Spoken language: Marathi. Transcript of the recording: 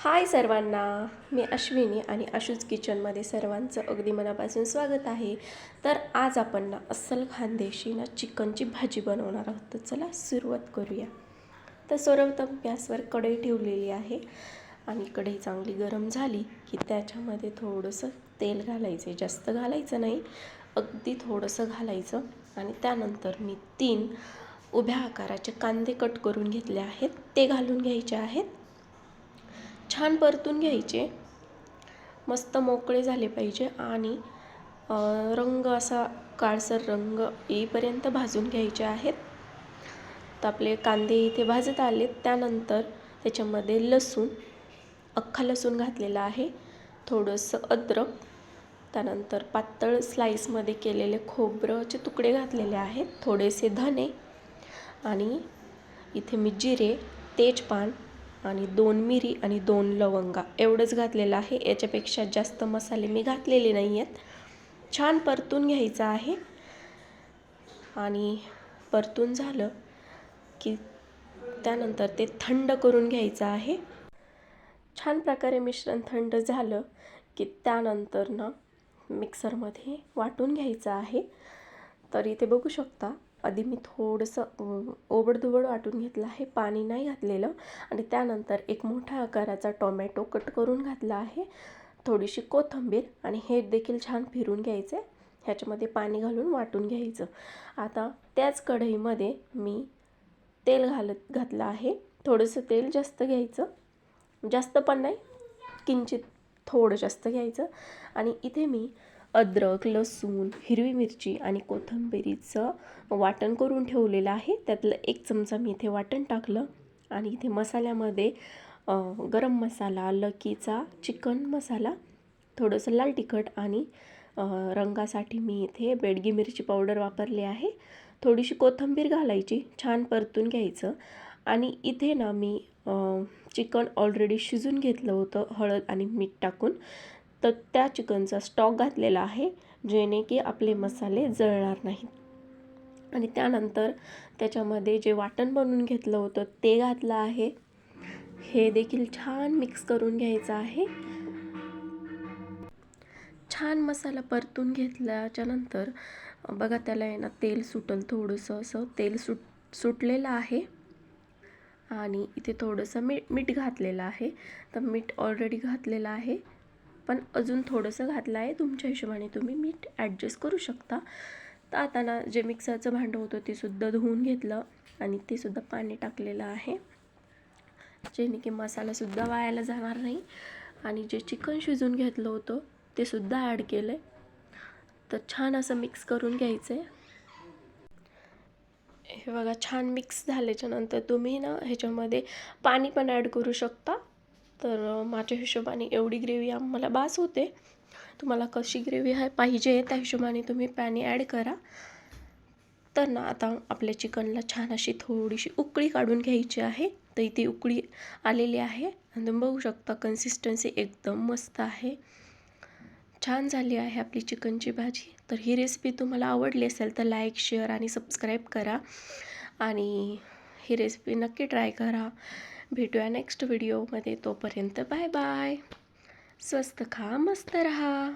हाय सर्वांना मी अश्विनी आणि अशूज किचनमध्ये सर्वांचं अगदी मनापासून स्वागत आहे. तर आज आपण ना अस्सल खानदेशी ना चिकनची भाजी बनवणार आहोत. तर चला सुरुवात करूया. तर सर्वप्रथम गॅसवर कढई ठेवलेली आहे आणि कढई चांगली गरम झाली की त्याच्यामध्ये थोडंसं तेल घालायचं. आहे जास्त घालायचं नाही अगदी थोडंसं घालायचं आणि त्यानंतर मी तीन उभ्या आकाराचे कांदे कट करून घेतले आहेत. ते घालून घ्यायचे आहेत. छान परतून घ्यायचे. मस्त मोकळे झाले पाहिजे आणि रंग असा काळसर रंग येईपर्यंत भाजून घ्यायचे आहेत. तर आपले कांदे इथे भाजत आले त्यानंतर त्याच्यामध्ये लसूण अख्खा लसूण घातलेला आहे. थोडंसं अद्रक त्यानंतर पातळ स्लाईसमध्ये केलेले खोबरंचे तुकडे घातलेले आहेत. थोडेसे धने आणि इथे मी जिरे तेजपान आणि दोन मिरी आणि दोन लवंगा. एवढंच घातलेलं आहे. याच्यापेक्षा जास्त मसाले मी घातलेले नाही आहेत छान परतून घ्यायचं आहे. आणि परतून झालं की त्यानंतर ते थंड करून घ्यायचं आहे. छान प्रकारे मिश्रण थंड झालं की त्यानंतर ना मिक्सरमध्ये वाटून घ्यायचं आहे. तर इथे बघू शकता आधी मी थोडंसं ओबडधुबड वाटून घेतलं आहे पाणी नाही घातलेलं. आणि त्यानंतर एक मोठ्या आकाराचा टोमॅटो कट करून घातला आहे. थोडीशी कोथिंबीर आणि हे देखील छान फिरून घ्यायचं. आहे ह्याच्यामध्ये पाणी घालून वाटून घ्यायचं. आता त्याच कढईमध्ये मी तेल घालत घातलं आहे. थोडंसं तेल जास्त घ्यायचं. जास्त पण नाही किंचित थोडं जास्त घ्यायचं. आणि इथे मी अद्रक लसूण हिरवी मिरची आणि कोथिंबिरीचं वाटण करून ठेवलेलं आहे. त्यातलं एक चमचा मी इथे वाटण टाकलं आणि इथे मसाल्यामध्ये गरम मसाला लकीचा चिकन मसाला थोडंसं लाल तिखट आणि रंगासाठी मी इथे बेडगी मिरची पावडर वापरली आहे. थोडीशी कोथिंबीर घालायची छान परतून घ्यायचं आणि इथे ना मी चिकन ऑलरेडी शिजून घेतलं होतं हळद आणि मीठ टाकून. तर त्या चिकनचा स्टॉक घातलेला आहे जेणे की आपले मसाले जळणार नाहीत. आणि त्यानंतर त्याच्यामध्ये जे वाटण बनवून घेतलं होतं ते घातलं आहे. हे देखील छान मिक्स करून घ्यायचं आहे. छान मसाला परतून घेतल्याच्या नंतर बघा त्याला आहे ना तेल सुटल थोडंसं असं तेल सुट सुटलेलं आहे. आणि इथे थोडंसं मीठ मीठ घातलेलं आहे. तर मीठ ऑलरेडी घातलेलं आहे. पण अजून थोडंसं घातलं आहे. तुमच्या हिशोबाने तुम्ही मीठ ॲडजस्ट करू शकता. तर आता ना जे मिक्सरचं भांडं होतं ते सुद्धा धुवून घेतलं आणि ते सुद्धा पाणी टाकलेलं आहे. जेणे की मसालासुद्धा वायाला जाणार नाही. आणि जे चिकन शिजून घेतलं होतं ते सुद्धा ॲड केलं आहे तर छान असं मिक्स करून घ्यायचं आहे हे बघा छान मिक्स झाल्याच्यानंतर तुम्ही ना ह्याच्यामध्ये पाणी पण ॲड करू शकता. तर माझ्या हिशोबाने एवढी ग्रेव्ही आम्हाला बास होते. तुम्हाला कशी ग्रेव्ही आहे पाहिजे त्या हिशोबाने तुम्ही पाणी ॲड करा. तर ना आता आपल्या चिकनला छान अशी थोडीशी उकळी काढून घ्यायची आहे. तर इथे उकळी आलेली आहे. आणि तुम्ही बघू शकता कन्सिस्टन्सी एकदम मस्त आहे. छान झाली आहे आपली चिकनची भाजी. तर ही रेसिपी तुम्हाला आवडली असेल तर लाईक शेअर आणि सबस्क्राईब करा. आणि ही रेसिपी नक्की ट्राय करा. भेटूया नेक्स्ट व्हिडिओमध्ये तोपर्यंत बाय बाय स्वस्त खा मस्त रहा.